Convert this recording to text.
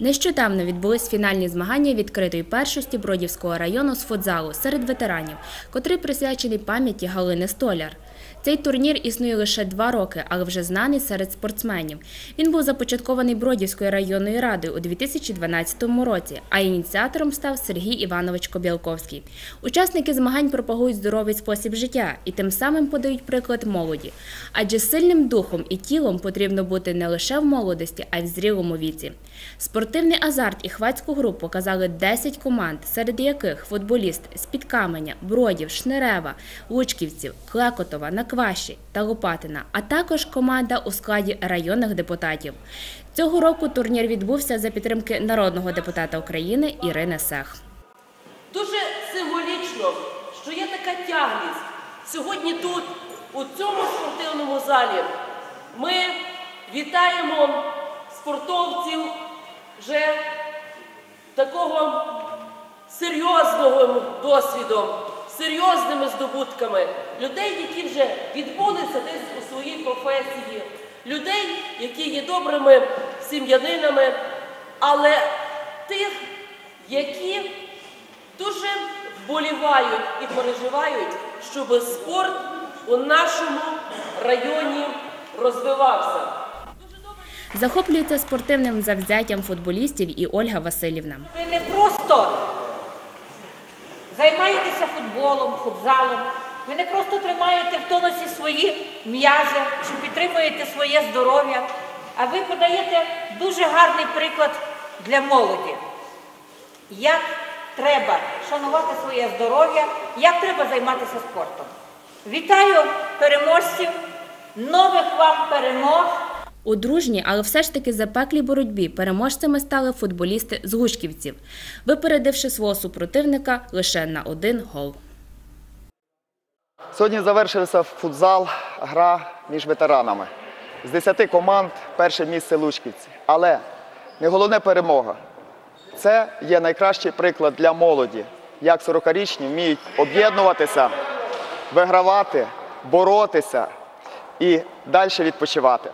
Нещодавно відбулись фінальні змагання відкритої першості Бродівського району з футзалу серед ветеранів, котрий присвячений пам'яті Галини Столяр. Цей турнір існує лише два роки, але вже знаний серед спортсменів. Він був започаткований Бродівською районною радою у 2012 році, а ініціатором став Сергій Іванович Кобілковський. Учасники змагань пропагують здоровий спосіб життя і тим самим подають приклад молоді. Адже сильним духом і тілом потрібно бути не лише в молодості, а й в зрілому віці. Спортивний азарт і хвацьку гру показали 10 команд, серед яких футболіст з-під Каменя, Бродів, Шнерева, Лучківців, Клекотова, Накваші та Лопатина, а також команда у складі районних депутатів. Цього року турнір відбувся за підтримки народного депутата України Ірини Сех. Дуже символічно, що є така тяглість. Сьогодні тут, у цьому спортивному залі, ми вітаємо спортовців вже такого серйозного досвідом, серйозними здобутками, людей, які вже відбулися десь у своїй професії, людей, які є добрими сім'янинами, але тих, які дуже вболівають і переживають, щоб спорт у нашому районі розвивався. Захоплюється спортивним завзяттям футболістів і Ольга Васильівна. Ви не просто займаєтеся футболом, футзалом. Ви не просто тримаєте в тонусі свої м'язи чи підтримуєте своє здоров'я, а ви подаєте дуже гарний приклад для молоді. Як треба шанувати своє здоров'я, як треба займатися спортом. Вітаю переможців, нових вам перемог. У дружній, але все ж таки запеклій боротьбі переможцями стали футболісти з Гушківців, випередивши свого супротивника лише на один гол. Сьогодні завершився футзал, гра між ветеранами. З 10 команд перше місце Лучківці. Але не головне перемога. Це є найкращий приклад для молоді, як 40-річні вміють об'єднуватися, вигравати, боротися і далі відпочивати.